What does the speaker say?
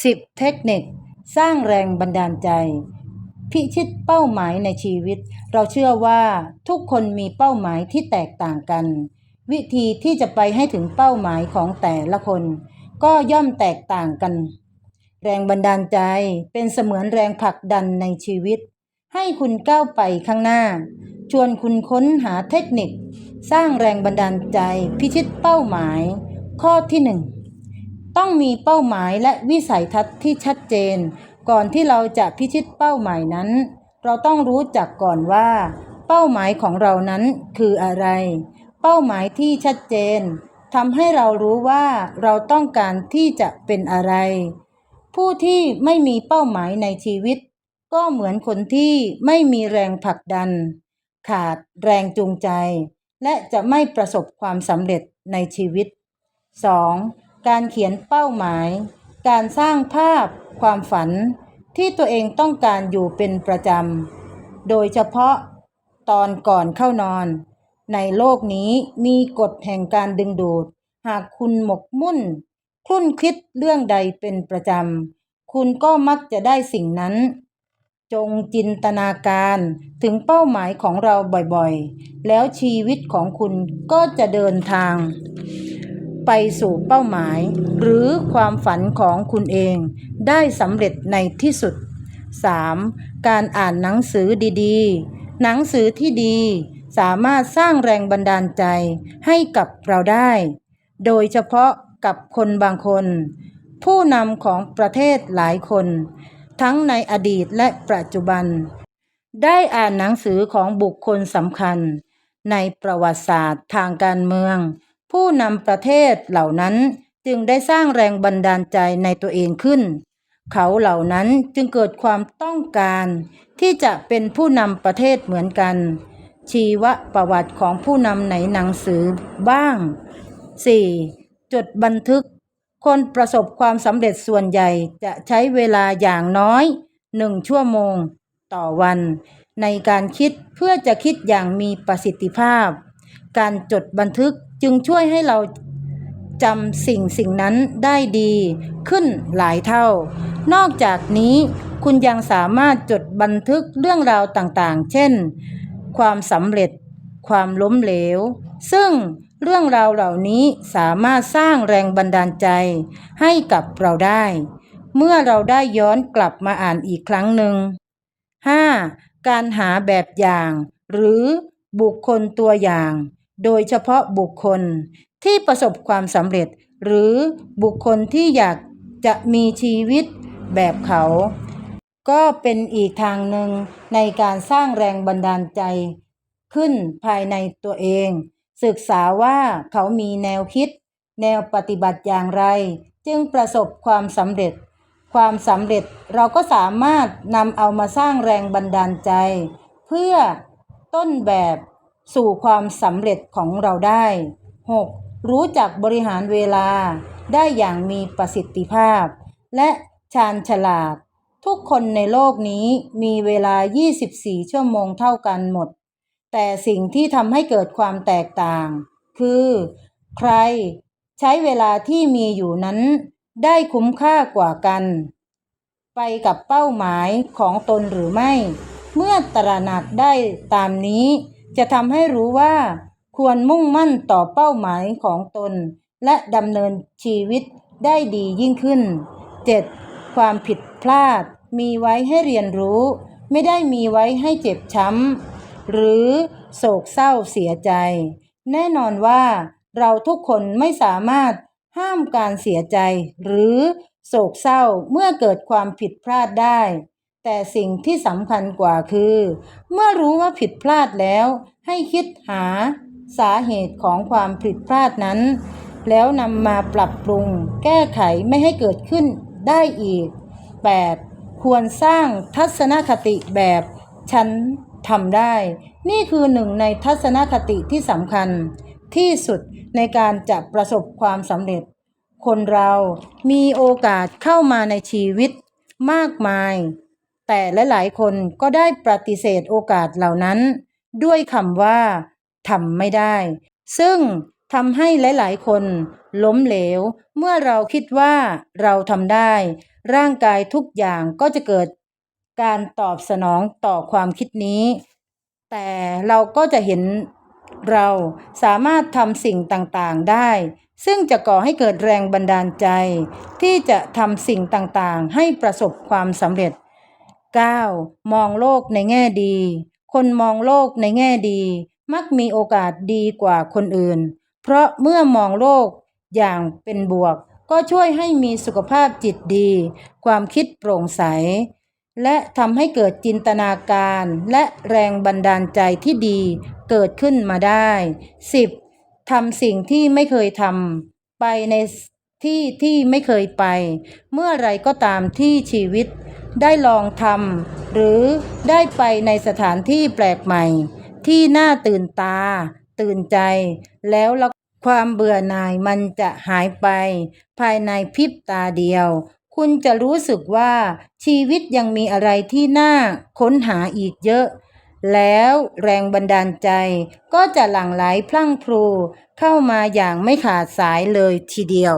10 เทคนิค สร้างแรงบันดาลใจ พิชิตเป้าหมายในชีวิต เราเชื่อว่าทุกคนมีเป้าหมายที่แตกต่างกัน วิธีที่จะไปให้ถึงเป้าหมายของแต่ละคน ก็ย่อมแตกต่างกัน แรงบันดาลใจเป็นเสมือนแรงผลักดันในชีวิต ให้คุณก้าวไปข้างหน้า ชวนคุณค้นหาเทคนิค สร้างแรงบันดาลใจพิชิตเป้าหมาย ข้อที่หนึ่ง ต้องมีเป้าหมายและวิสัยทัศน์ที่ชัดเจน ก่อนที่เราจะพิชิตเป้าหมายนั้น เราต้องรู้จักก่อนว่า เป้าหมายของเรานั้นคืออะไร เป้าหมายที่ชัดเจนทำให้เรารู้ว่าเราต้องการที่จะเป็นอะไร ผู้ที่ไม่มีเป้าหมายในชีวิต ก็เหมือนคนที่ไม่มีแรงผลักดัน ขาดแรงจูงใจ และจะไม่ประสบความสำเร็จในชีวิต 2. การเขียนเป้าหมาย การสร้างภาพความฝันที่ตัวเองต้องการอยู่เป็นประจำ โดยเฉพาะตอนก่อนเข้านอน ในโลกนี้มีกฎแห่งการดึงดูด หากคุณหมกมุ่นคลุ่นคิดเรื่องใดเป็นประจำ คุณก็มักจะได้สิ่งนั้น จงจินตนาการถึงเป้าหมายของเราบ่อยๆ แล้วชีวิตของคุณก็จะเดินทาง ไปสู่เป้าหมาย หรือความฝันของคุณเองได้สำเร็จในที่สุด 3. การอ่านหนังสือดีๆ หนังสือที่ดีสามารถสร้างแรงบันดาลใจให้กับเราได้ โดยเฉพาะกับคนบางคน ผู้นำของประเทศหลายคน ทั้งในอดีตและปัจจุบัน ได้อ่านหนังสือของบุคคลสำคัญ ในประวัติศาสตร์ทางการเมือง ผู้นำประเทศเหล่านั้นจึงได้สร้างแรงบันดาลใจในตัวเองขึ้น เขาเหล่านั้นจึงเกิดความต้องการ ที่จะเป็นผู้นำประเทศเหมือนกัน ชีวประวัติของผู้นำในหนังสือบ้าง 4. จดบันทึก คนประสบความสำเร็จส่วนใหญ่จะใช้เวลาอย่างน้อยหนึ่งชั่วโมง ต่อวัน ในการคิดเพื่อจะคิดอย่างมีประสิทธิภาพ การจดบันทึก จึงช่วยให้เราจำสิ่งสิ่งนั้นได้ดีขึ้นหลายเท่า นอกจากนี้คุณยังสามารถจดบันทึกเรื่องราวต่างๆ เช่น ความสำเร็จ ความล้มเหลว ซึ่งเรื่องราวเหล่านี้สามารถสร้างแรงบันดาลใจให้กับเราได้ เมื่อเราได้ย้อนกลับมาอ่านอีกครั้งหนึ่ง 5. การหาแบบอย่าง หรือบุคคลตัวอย่าง โดยเฉพาะบุคคลที่ประสบความสำเร็จ หรือบุคคลที่อยากจะมีชีวิตแบบเขา ก็เป็นอีกทางหนึ่งในการสร้างแรงบันดาลใจ ขึ้นภายในตัวเอง ศึกษาว่าเขามีแนวคิด แนวปฏิบัติอย่างไร จึงประสบความสำเร็จ ความสำเร็จเราก็สามารถนำเอามาสร้างแรงบันดาลใจ เพื่อต้นแบบ สู่ความสำเร็จของเราได้ 6. รู้จักบริหารเวลาได้อย่างมีประสิทธิภาพ และชาญฉลาด ทุกคนในโลกนี้มีเวลา 24 ชั่วโมงเท่ากันหมด แต่สิ่งที่ทำให้เกิดความแตกต่าง คือ ใครใช้เวลาที่มีอยู่นั้น ได้คุ้มค่ากว่ากัน ไปกับเป้าหมายของตนหรือไม่ เมื่อตระหนักได้ตามนี้ จะทำให้รู้ว่าควรมุ่งมั่นต่อเป้าหมายของตน และดำเนินชีวิตได้ดียิ่งขึ้น 7. ความผิดพลาด มีไว้ให้เรียนรู้ ไม่ได้มีไว้ให้เจ็บช้ำ หรือโศกเศร้าเสียใจ แน่นอนว่าเราทุกคนไม่สามารถห้ามการเสียใจ หรือโศกเศร้าเมื่อเกิดความผิดพลาดได้ แต่สิ่งที่สำคัญกว่าคือ เมื่อรู้ว่าผิดพลาดแล้ว ให้คิดหาสาเหตุของความผิดพลาดนั้น แล้วนำมาปรับปรุง แก้ไขไม่ให้เกิดขึ้นได้อีก 8. ควรสร้างทัศนคติแบบฉันทำได้ นี่คือหนึ่งในทัศนคติที่สำคัญ ที่สุดในการจะประสบความสำเร็จ คนเรามีโอกาสเข้ามาในชีวิตมากมาย แต่หลายคนก็ได้ปฏิเสธโอกาสเหล่านั้น ด้วยคำว่าทำไม่ได้ ซึ่งทำให้หลายๆ คนล้มเหลว เมื่อเราคิดว่าเราทำได้ ร่างกายทุกอย่างก็จะเกิดการตอบสนองต่อความคิดนี้ แต่เราก็จะเห็นเราสามารถทำสิ่งต่างๆได้ ซึ่งจะก่อให้เกิดแรงบันดาลใจ ที่จะทำสิ่งต่างๆ ให้ประสบความสำเร็จ 9. มองโลกในแง่ดี คนมองโลกในแง่ดี มักมีโอกาสดีกว่าคนอื่น เพราะเมื่อมองโลกอย่างเป็นบวก ก็ช่วยให้มีสุขภาพจิตดี ความคิดโปร่งใส และทำให้เกิดจินตนาการและแรงบันดาลใจที่ดีเกิดขึ้นมาได้ 10. ทำสิ่งที่ไม่เคยทำไปในที่ที่ไม่เคยไป เมื่อไรก็ตามที่ชีวิต ได้ลองทำหรือได้ไปในสถานที่แปลกใหม่ ที่น่าตื่นตา ตื่นใจ แล้วลความเบื่อหน่ายมันจะหายไป ภายในพริบตาเดียว คุณจะรู้สึกว่าชีวิตยังมีอะไรที่น่าค้นหาอีกเยอะ แล้วแรงบันดาลใจก็จะหลั่งไหลพลั่งพลูเข้ามาอย่างไม่ขาดสายเลยทีเดียว